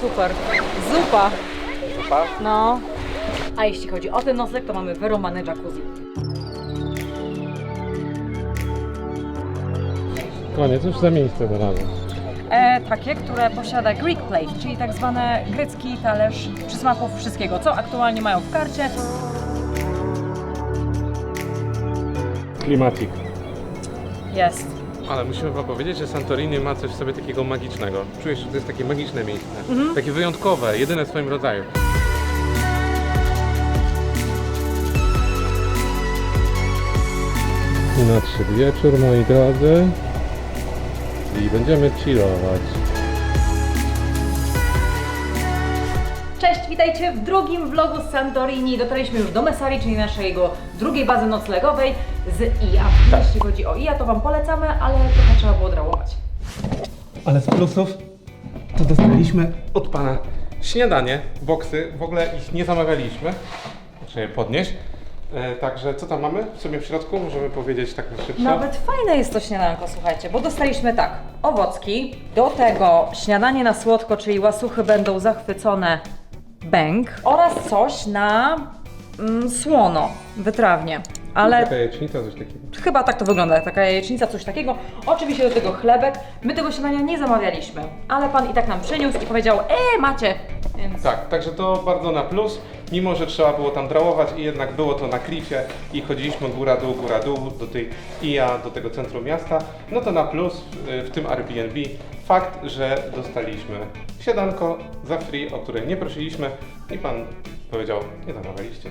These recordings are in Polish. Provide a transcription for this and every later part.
super. Zupa. Zupa? No. A jeśli chodzi o ten nocleg, to mamy wyrąbane jacuzzi. Koniec, już za miejsce znalazłem. E, takie, które posiada Greek Plate, czyli tak zwany grecki talerz przysmaków wszystkiego, co aktualnie mają w karcie. Klimacik. Jest. Ale musimy wam powiedzieć, że Santorini ma coś w sobie takiego magicznego. Czujesz, że to jest takie magiczne miejsce. Takie wyjątkowe, jedyne w swoim rodzaju. I nadszedł wieczór, moi drodzy. I będziemy chillować. Witajcie w drugim vlogu z Santorini. Dotarliśmy już do Messari, czyli naszego drugiej bazy noclegowej z IA. Jeśli chodzi o IA, to Wam polecamy, ale trochę trzeba było drałować. Ale z plusów to dostaliśmy od pana śniadanie, boksy. W ogóle ich nie zamawialiśmy. Muszę je podnieść. E, także co tam mamy w sobie w środku? Możemy powiedzieć tak na szybko. Nawet fajne jest to śniadanko, słuchajcie, bo dostaliśmy tak, owocki, do tego śniadanie na słodko, czyli łasuchy będą zachwycone bęk oraz coś na mm, słono, wytrawnie. Ale Taka jajecznica, coś takiego. Chyba tak to wygląda, taka jajecznica, coś takiego. Oczywiście do tego chlebek. My tego śniadania nie zamawialiśmy, ale pan i tak nam przyniósł i powiedział, e, macie. Więc Tak, także to bardzo na plus. Mimo, że trzeba było tam drałować i jednak było to na klifie i chodziliśmy góra-dół, góra-dół do tej IA, do tego centrum miasta, no to na plus y, w tym Airbnb fakt, że dostaliśmy siadanko za free, o które nie prosiliśmy i pan powiedział, nie zamawialiście,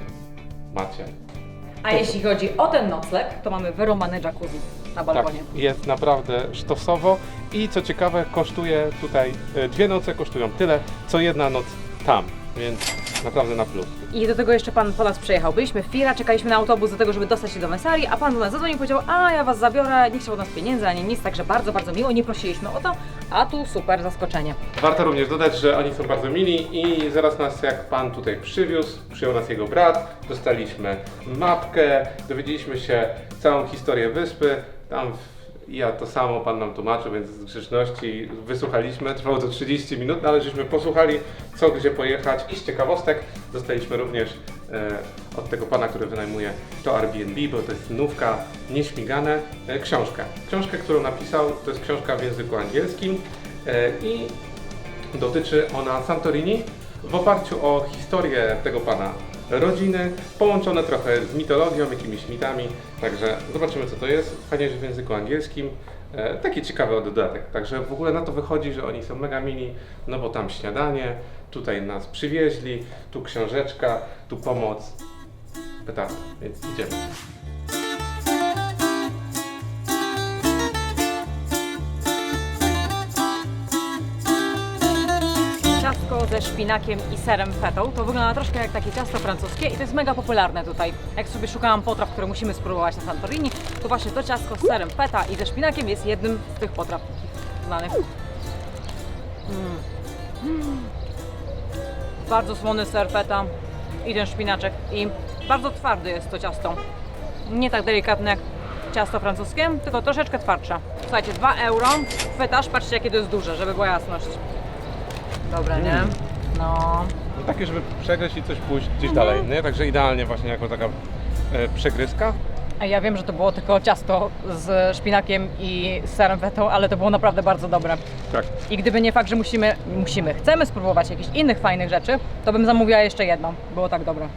macie. A jeśli chodzi o ten nocleg, to mamy wyrąbane jacuzzi na Tak, balkonie. jest naprawdę sztosowo i co ciekawe kosztuje tutaj, y, dwie noce kosztują tyle, co jedna noc tam, więc naprawdę na plus. I do tego jeszcze pan po nas przyjechał. Byliśmy w Fira, czekaliśmy na autobus do tego, żeby dostać się do Mesari, a pan do nas zadzwonił i powiedział, a ja was zabiorę, nie chciał od nas pieniędzy ani nic, także bardzo, bardzo miło, nie prosiliśmy o to, a tu super zaskoczenie. Warto również dodać, że oni są bardzo mili i zaraz nas jak pan tutaj przywiózł, przyjął nas jego brat, dostaliśmy mapkę, dowiedzieliśmy się całą historię wyspy, tam w- ja to samo pan nam tłumaczył, więc z grzeczności wysłuchaliśmy, trwało to 30 minut, ale żeśmy posłuchali co gdzie pojechać. I z ciekawostek dostaliśmy również e, od tego pana, który wynajmuje to Airbnb, bo to jest nówka, nieśmigane, e, książkę. Książkę, którą napisał, to jest książka w języku angielskim e, i Dotyczy ona Santorini w oparciu o historię tego pana rodziny, połączone trochę z mitologią, jakimiś mitami. Także zobaczymy co to jest. Fajnie, że w języku angielskim. E, taki ciekawy dodatek. Także w ogóle na to wychodzi, że oni są mega mili, no bo tam śniadanie, tutaj nas przywieźli, tu książeczka, tu pomoc. Petarda, więc idziemy. Ze szpinakiem i serem fetą. To wygląda troszkę jak takie ciasto francuskie i to jest mega popularne tutaj. Jak sobie szukałam potraw, które musimy spróbować na Santorini, to właśnie to ciastko z serem feta i ze szpinakiem jest jednym z tych potraw znanych. Mm. Mm. Bardzo słony ser feta i ten szpinaczek i bardzo twardy jest to ciasto. Nie tak delikatne jak ciasto francuskie, tylko troszeczkę twardsze. Słuchajcie, 2 euro, fetaż, patrzcie jakie to jest duże, żeby była jasność. Dobre, nie? No. No takie, żeby przegryźć i coś pójść gdzieś dalej, nie? Także idealnie właśnie jako taka e, przegryzka. A ja wiem, że to było tylko ciasto z szpinakiem i z serem fetą, ale to było naprawdę bardzo dobre. Tak. I gdyby nie fakt, że musimy, musimy, chcemy spróbować jakichś innych fajnych rzeczy, to bym zamówiła jeszcze jedno. Było tak dobre.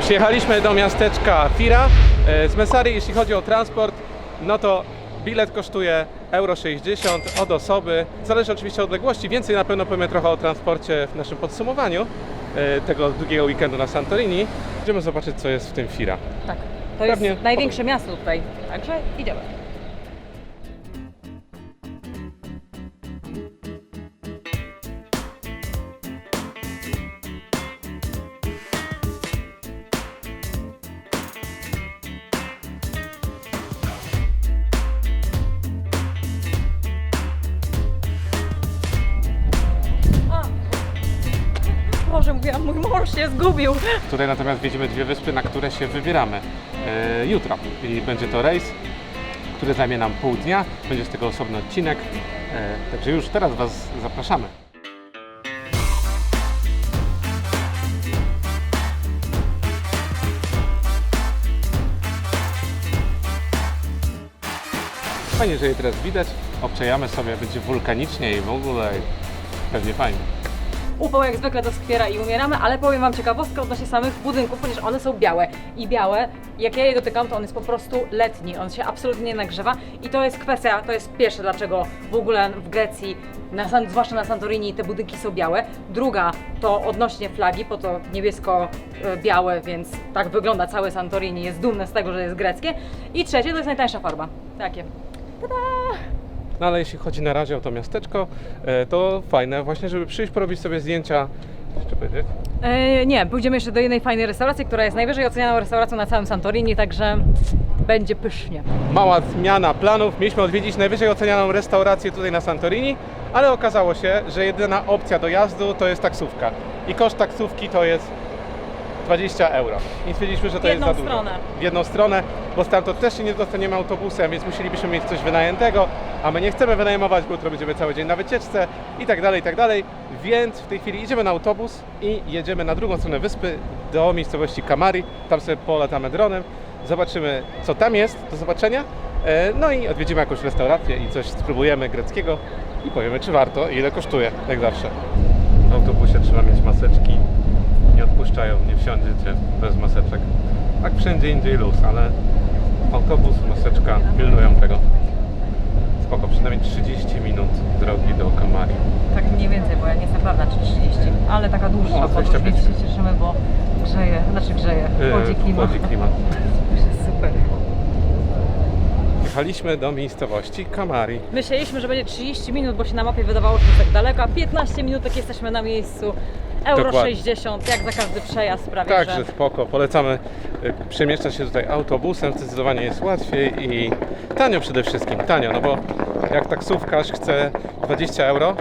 Przyjechaliśmy do miasteczka Fira z Mesary. Jeśli chodzi o transport, no to bilet kosztuje euro 60 od osoby. Zależy oczywiście od odległości. Więcej na pewno powiemy trochę o transporcie w naszym podsumowaniu e, tego długiego weekendu na Santorini. Idziemy zobaczyć, co jest w tym Fira. Tak. To Pewnie. jest największe miasto tutaj. Także idziemy. Mówiłam, mój mąż się zgubił. Tutaj natomiast widzimy dwie wyspy, na które się wybieramy e, jutro. I będzie to rejs, który zajmie nam pół dnia. Będzie z tego osobny odcinek. E, także już teraz Was zapraszamy. Fajnie, że je teraz widać. Obczajamy sobie, będzie wulkanicznie i w ogóle pewnie fajnie. Upał jak zwykle doskwiera i umieramy, ale powiem Wam ciekawostkę odnośnie samych budynków, ponieważ one są białe. I białe, jak ja je dotykam, to on jest po prostu letni, on się absolutnie nie nagrzewa. I to jest kwestia, to jest pierwsze, dlaczego w ogóle w Grecji, na, zwłaszcza na Santorini, te budynki są białe. Druga to odnośnie flagi, po to niebiesko-białe, więc tak wygląda całe Santorini, jest dumne z tego, że jest greckie. I trzecie to jest najtańsza farba. Takie. No ale jeśli chodzi na razie o to miasteczko, e, to fajne właśnie, żeby przyjść, porobić sobie zdjęcia. Jeszcze powiedzieć? E, nie, pójdziemy jeszcze do jednej fajnej restauracji, która jest najwyżej ocenianą restauracją na całym Santorini, także będzie pysznie. Mała zmiana planów. Mieliśmy odwiedzić najwyżej ocenianą restaurację tutaj na Santorini, ale okazało się, że jedyna opcja dojazdu to jest taksówka. I koszt taksówki to jest 20 euro. I stwierdziliśmy, że to W jedną jest za dużo. stronę. W jedną stronę, bo stamtąd też się nie dostaniemy autobusem, więc musielibyśmy mieć coś wynajętego, a my nie chcemy wynajmować, bo jutro będziemy cały dzień na wycieczce i tak dalej, i tak dalej. Więc w tej chwili idziemy na autobus i jedziemy na drugą stronę wyspy do miejscowości Kamari. Tam sobie polatamy dronem, zobaczymy co tam jest, do zobaczenia. E, No i odwiedzimy jakąś restaurację i coś spróbujemy greckiego i powiemy czy warto i ile kosztuje, jak zawsze. W autobusie trzeba mieć maseczki, nie wsiądziecie bez maseczek. Tak wszędzie indziej luz, ale autobus, maseczka pilnują tego. Spoko, przynajmniej 30 minut drogi do Kamari. Tak mniej więcej, bo ja nie jestem pewna czy 30, ale taka dłuższa O, podróż, 25. więc się cieszymy, bo grzeje, znaczy grzeje, chodzi Yy, klimat. Chłodzi klimat. Super. Jechaliśmy do miejscowości Kamari. Myśleliśmy, że będzie 30 minut, bo się na mapie wydawało, że jest tak daleko, a 15 minut jak jesteśmy na miejscu. Euro Dokładnie. 60, jak za każdy przejazd prawie, Także że... spoko, polecamy y, przemieszczać się tutaj autobusem, zdecydowanie jest łatwiej i tanio przede wszystkim, tanio, no bo jak taksówkarz chce 20 euro,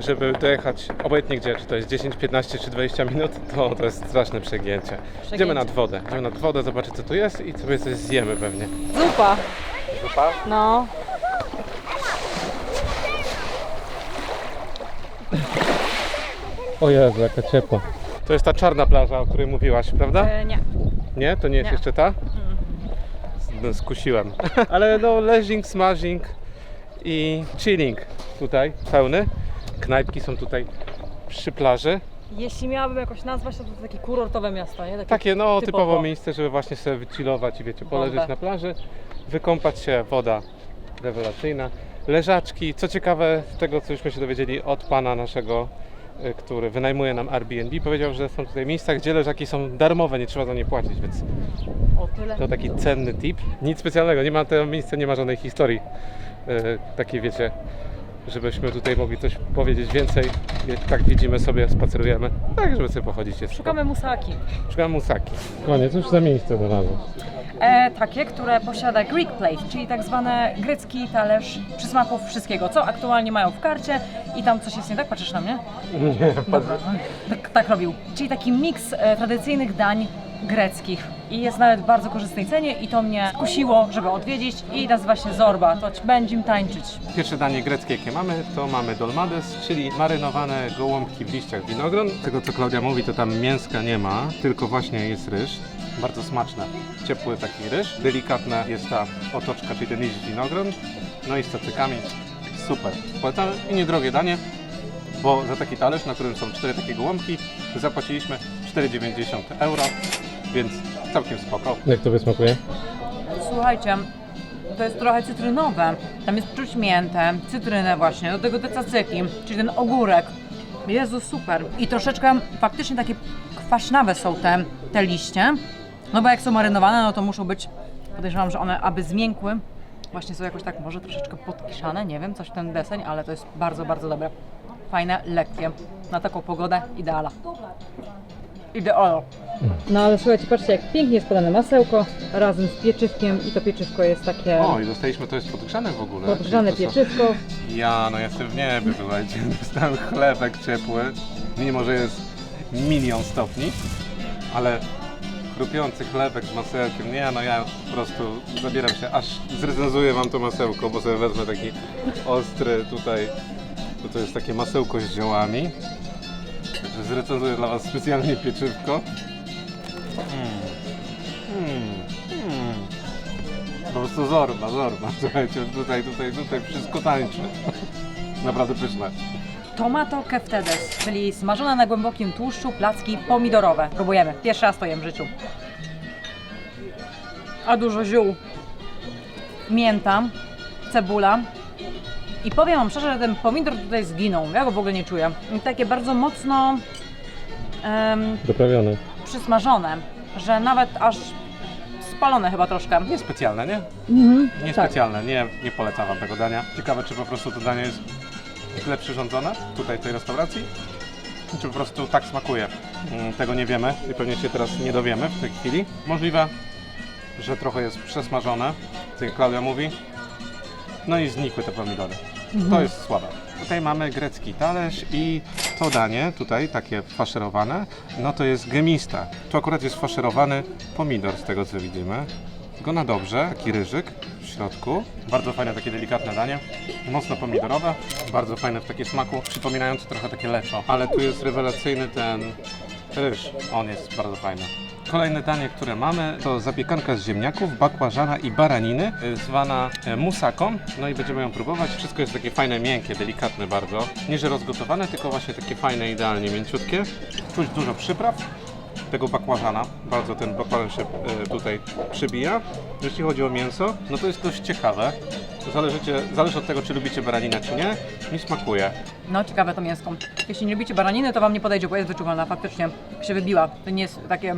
żeby dojechać obojętnie gdzie, czy to jest 10, 15 czy 20 minut, to to jest straszne przegięcie. Idziemy nad wodę, idziemy nad wodę, zobaczyć co tu jest i sobie coś zjemy pewnie. Zupa, Zupa? no. O Jezu, jaka ciepła. To jest ta czarna plaża, o której mówiłaś, prawda? E, nie. Nie? To nie jest Nie. jeszcze ta? No, skusiłem. Ale no, leżing, smashing i chilling tutaj pełny. Knajpki są tutaj przy plaży. Jeśli miałabym jakoś nazwać, to to takie kurortowe miasto, nie? Takie, Takie no typowo. typowo miejsce, żeby właśnie sobie wychillować i wiecie, poleżeć Bombę. na plaży, wykąpać się, woda rewelacyjna. Leżaczki, co ciekawe, z tego co żeśmy się dowiedzieli od pana naszego, który wynajmuje nam Airbnb, powiedział, że są tutaj miejsca, gdzie leżaki są darmowe, nie trzeba za nie płacić, więc O tyle. To taki cenny tip. Nic specjalnego, nie ma to miejsce, nie ma żadnej historii. E, takiej wiecie, żebyśmy tutaj mogli coś powiedzieć więcej. Jak tak widzimy sobie, spacerujemy. Tak, żeby sobie pochodzić. Jest Szukamy musaki. Szukamy musaki. Konie, cóż za miejsce znalazłeś? E, takie, które posiada Greek Plate, czyli tak zwany grecki talerz przysmaków wszystkiego, co aktualnie mają w karcie i tam coś jest nie tak, patrzysz na mnie? Nie, Dobra, tak, tak robił. Czyli taki miks e, tradycyjnych dań greckich i jest nawet w bardzo korzystnej cenie i to mnie kusiło, żeby odwiedzić i nazywa się Zorba, to będziemy tańczyć. Pierwsze danie greckie, jakie mamy, to mamy dolmades, czyli marynowane gołąbki w liściach winogron. Z tego co Klaudia mówi, to tam mięska nie ma, tylko właśnie jest ryż. Bardzo smaczne, ciepły taki ryż. Delikatna jest ta otoczka, czyli ten liść winogron. No i z cacykami. Super. Polecamy i niedrogie danie, bo za taki talerz, na którym są cztery takie gołąbki, zapłaciliśmy 4,90 euro, więc całkiem spoko. Jak to wysmakuje? Słuchajcie, to jest trochę cytrynowe. Tam jest czuć miętę, cytrynę właśnie, do tego te cacyki, czyli ten ogórek. Jezu, super. I troszeczkę faktycznie takie kwaśnawe są te, te liście. No bo jak są marynowane, no to muszą być, podejrzewam, że one aby zmiękły, właśnie są jakoś tak może troszeczkę podkiszane, nie wiem, coś w ten deseń, ale to jest bardzo, bardzo dobre. Fajne, lekkie. Na taką pogodę ideala. Ideolo. No ale słuchajcie, patrzcie jak pięknie jest podane masełko razem z pieczywkiem i to pieczywko jest takie O, i dostaliśmy, to jest podgrzane w ogóle. podgrzane Czyli to są- pieczywko. Ja, no jestem w niebie, słuchajcie, dostałem chlebek ciepły, mimo że jest milion stopni, ale chrupiący chlebek z masełkiem, nie no ja po prostu zabieram się, aż zrecenzuję wam to masełko, bo sobie wezmę taki ostry tutaj, bo to jest takie masełko z ziołami. Także zrecenzuję dla was specjalnie pieczywko. Mm. Po prostu zorba, zorba. Słuchajcie, tutaj, tutaj, tutaj wszystko tańczy. Naprawdę pyszne. Tomato keftedes, czyli smażone na głębokim tłuszczu placki pomidorowe. Próbujemy. Pierwszy raz to jem w życiu. A dużo ziół. Mięta, cebula. I powiem Wam szczerze, że ten pomidor tutaj zginął. Ja go w ogóle nie czuję. I takie bardzo mocno em, Doprawione. przysmażone, że nawet aż spalone chyba troszkę. Niespecjalne, nie? Mhm. Niespecjalne, nie, nie polecam wam tego dania. Ciekawe, czy po prostu to danie jest źle przyrządzone tutaj w tej restauracji, czy po prostu tak smakuje. Mm, Tego nie wiemy i pewnie się teraz nie dowiemy w tej chwili. Możliwe, że trochę jest przesmażone, co jak Klaudia mówi. No i znikły te pomidory. To jest słabe. Tutaj mamy grecki talerz i to danie, tutaj takie faszerowane, no to jest gemista. Tu akurat jest faszerowany pomidor z tego co widzimy. Go na dobrze, taki ryżyk środku. Bardzo fajne takie delikatne danie. Mocno pomidorowe, bardzo fajne w takie smaku, przypominające trochę takie leczo. Ale tu jest rewelacyjny ten ryż, on jest bardzo fajny. Kolejne danie, które mamy, to zapiekanka z ziemniaków, bakłażana i baraniny, y, zwana e, musaką. No i będziemy ją próbować. Wszystko jest takie fajne, miękkie, delikatne bardzo. Nie, że rozgotowane, tylko właśnie takie fajne, idealnie mięciutkie. Czuć dużo przypraw tego bakłażana. Bardzo ten bakłażan się e, tutaj przybija. Jeśli chodzi o mięso, no to jest dość ciekawe. Zależycie, zależy od tego, czy lubicie baraninę, czy nie. Mi smakuje. No, ciekawe to mięsko. Jeśli nie lubicie baraniny, to Wam nie podejdzie, bo jest wyczuwalna, faktycznie się wybiła. To nie jest takie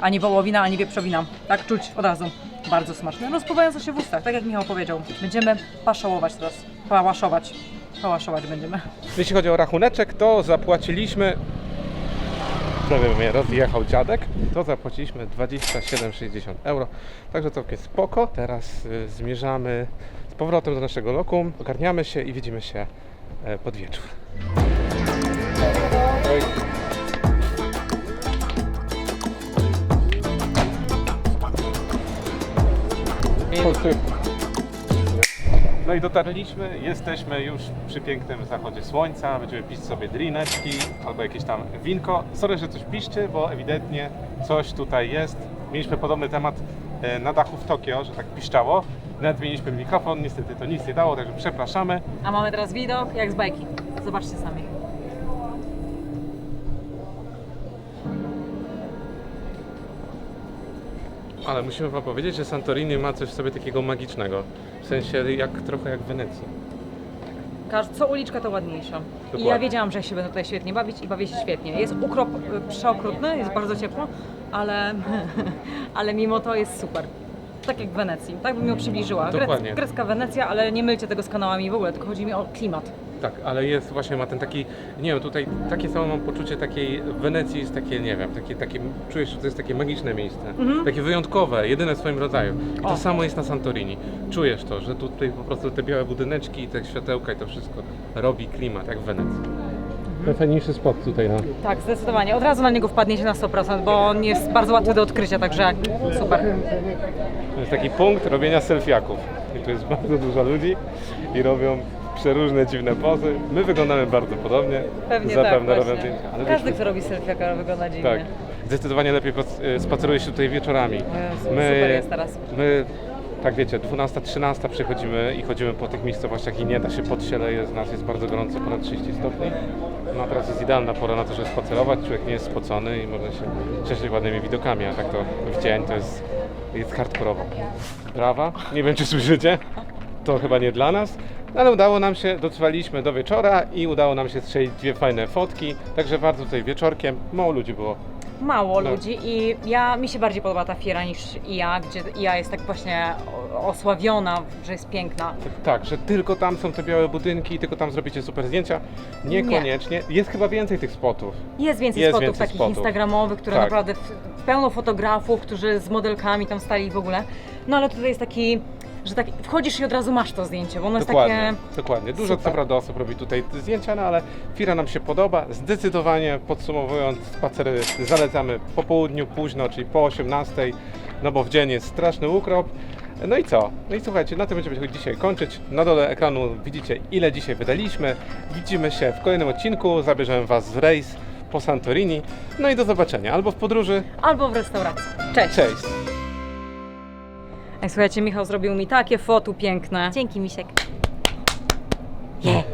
ani wołowina, ani wieprzowina. Tak czuć od razu. Bardzo smaczne. Rozpływające się w ustach, tak jak Michał powiedział. Będziemy paszołować teraz. Pałaszować. Pałaszować będziemy. Jeśli chodzi o rachuneczek, to zapłaciliśmy. Prawie mnie rozjechał dziadek. To zapłaciliśmy 27,60 euro. Także całkiem spoko. Teraz y, zmierzamy z powrotem do naszego lokum. Ogarniamy się i widzimy się e, pod wieczór. Oj. No i dotarliśmy, jesteśmy już przy pięknym zachodzie słońca, będziemy pić sobie drineczki albo jakieś tam winko. Sorry, że coś piszczy, bo ewidentnie coś tutaj jest. Mieliśmy podobny temat e, na dachu w Tokio, że tak piszczało. Nawet mieliśmy mikrofon, niestety to nic nie dało, także przepraszamy. A mamy teraz widok jak z bajki. Zobaczcie sami. Ale musimy wam powiedzieć, że Santorini ma coś w sobie takiego magicznego. W sensie jak trochę jak w Wenecji. Każ- Co uliczka to ładniejsza. I Dokładnie. ja wiedziałam, że się będę tutaj świetnie bawić i bawię się świetnie. Jest ukrop przeokrutny, jest bardzo ciepło, ale, ale mimo to jest super. Tak jak w Wenecji. Tak bym ją przybliżyła. Dokładnie. Grecka Wenecja, ale nie mylcie tego z kanałami w ogóle, tylko chodzi mi o klimat. Tak, ale jest właśnie ma ten taki, nie wiem, tutaj takie samo mam poczucie takiej w Wenecji jest takie, nie wiem, takie, takie czujesz, że to jest takie magiczne miejsce, takie wyjątkowe, jedyne w swoim rodzaju. I to Mhm. O. samo jest na Santorini. Czujesz to, że tutaj po prostu te białe budyneczki i te światełka i to wszystko robi klimat jak w Wenecji. Najfajniejszy spot tutaj na Tak, zdecydowanie. Od razu na niego wpadniecie na 100%, bo on jest bardzo łatwy do odkrycia, także super. To jest taki punkt robienia selfiaków. I tu jest bardzo dużo ludzi i robią przeróżne dziwne pozy. My wyglądamy bardzo podobnie. Pewnie Zapewne tak, robią właśnie. zdjęcia. Ale Każdy, kto robi selfie, wygląda dziwnie. Tak. Zdecydowanie lepiej y, spaceruje się tutaj wieczorami. Jezu, super jest teraz. My, tak wiecie, 12, 13 przychodzimy i chodzimy po tych miejscowościach i nie da się, pod z nas, jest bardzo gorąco, ponad 30 stopni. No a teraz jest idealna pora na to, żeby spacerować, człowiek nie jest spocony i można się cieszyć ładnymi widokami, a tak to w dzień to jest, jest hardkorowo. Brawa, nie wiem czy słyszycie, to chyba nie dla nas, ale udało nam się, dotrwaliśmy do wieczora i udało nam się strzelić dwie fajne fotki, także bardzo tutaj wieczorkiem, mało ludzi było. Mało No. ludzi i ja, mi się bardziej podoba ta fiera niż IA, gdzie IA jest tak właśnie o- osławiona, że jest piękna. Tak, że tylko tam są te białe budynki i tylko tam zrobicie super zdjęcia. Niekoniecznie. Jest chyba więcej tych spotów. Jest więcej Jest spotów więcej takich spotów. instagramowych, które Tak. naprawdę w, pełno fotografów, którzy z modelkami tam stali w ogóle. No ale tutaj jest taki że tak wchodzisz i od razu masz to zdjęcie, bo ono jest Dokładnie, takie... dokładnie. Dużo Super. co prawda osób robi tutaj zdjęcia, no ale Fira nam się podoba. Zdecydowanie podsumowując, spacery zalecamy po południu późno, czyli po 18, no bo w dzień jest straszny ukrop. No i co? No i słuchajcie, na tym będziemy dzisiaj kończyć. Na dole ekranu widzicie ile dzisiaj wydaliśmy. Widzimy się w kolejnym odcinku. Zabierzemy Was w rejs po Santorini. No i do zobaczenia albo w podróży. Albo w restauracji. Cześć! Cześć! Ej, słuchajcie, Michał zrobił mi takie fotu piękne. Dzięki, Misiek. Yeah.